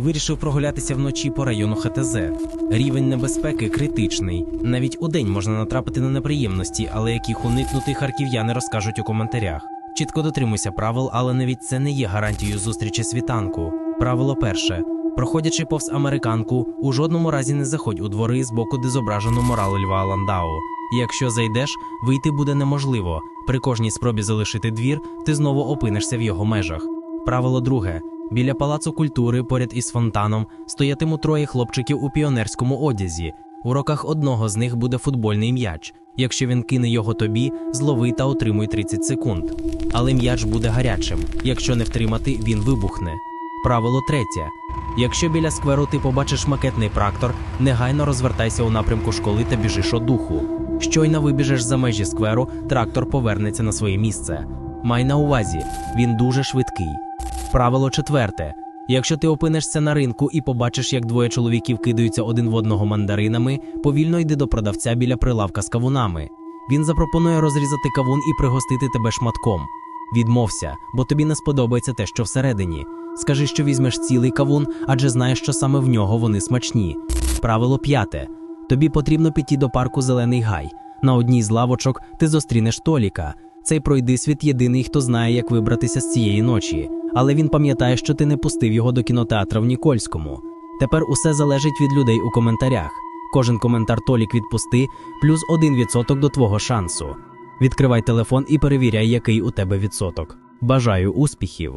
Вирішив прогулятися вночі по району ХТЗ. Рівень небезпеки критичний. Навіть удень можна натрапити на неприємності, але яких уникнути харків'яни розкажуть у коментарях. Чітко дотримуйся правил, але навіть це не є гарантією зустрічі світанку. Правило перше. Проходячи повз американку, у жодному разі не заходь у двори з боку, де зображено морал Льва Ландау. Якщо зайдеш, вийти буде неможливо. При кожній спробі залишити двір, ти знову опинишся в його межах. Правило друге. Біля палацу культури, поряд із фонтаном, стоятимуть троє хлопчиків у піонерському одязі. У руках одного з них буде футбольний м'яч. Якщо він кине його тобі, злови та отримуй 30 секунд. Але м'яч буде гарячим. Якщо не втримати, він вибухне. Правило третє. Якщо біля скверу ти побачиш макетний трактор, негайно розвертайся у напрямку школи та біжиш одуху. Щойно вибіжеш за межі скверу, трактор повернеться на своє місце. Май на увазі, він дуже швидкий. Правило четверте. Якщо ти опинишся на ринку і побачиш, як двоє чоловіків кидаються один в одного мандаринами, повільно йди до продавця біля прилавка з кавунами. Він запропонує розрізати кавун і пригостити тебе шматком. Відмовся, бо тобі не сподобається те, що всередині. Скажи, що візьмеш цілий кавун, адже знаєш, що саме в нього вони смачні. Правило п'яте. Тобі потрібно піти до парку Зелений Гай. На одній з лавочок ти зустрінеш Толіка. Цей пройдисвіт єдиний, хто знає, як вибратися з цієї ночі. Але він пам'ятає, що ти не пустив його до кінотеатра в Нікольському. Тепер усе залежить від людей у коментарях. Кожен коментар Толік відпусти, плюс 1% до твого шансу. Відкривай телефон і перевіряй, який у тебе відсоток. Бажаю успіхів!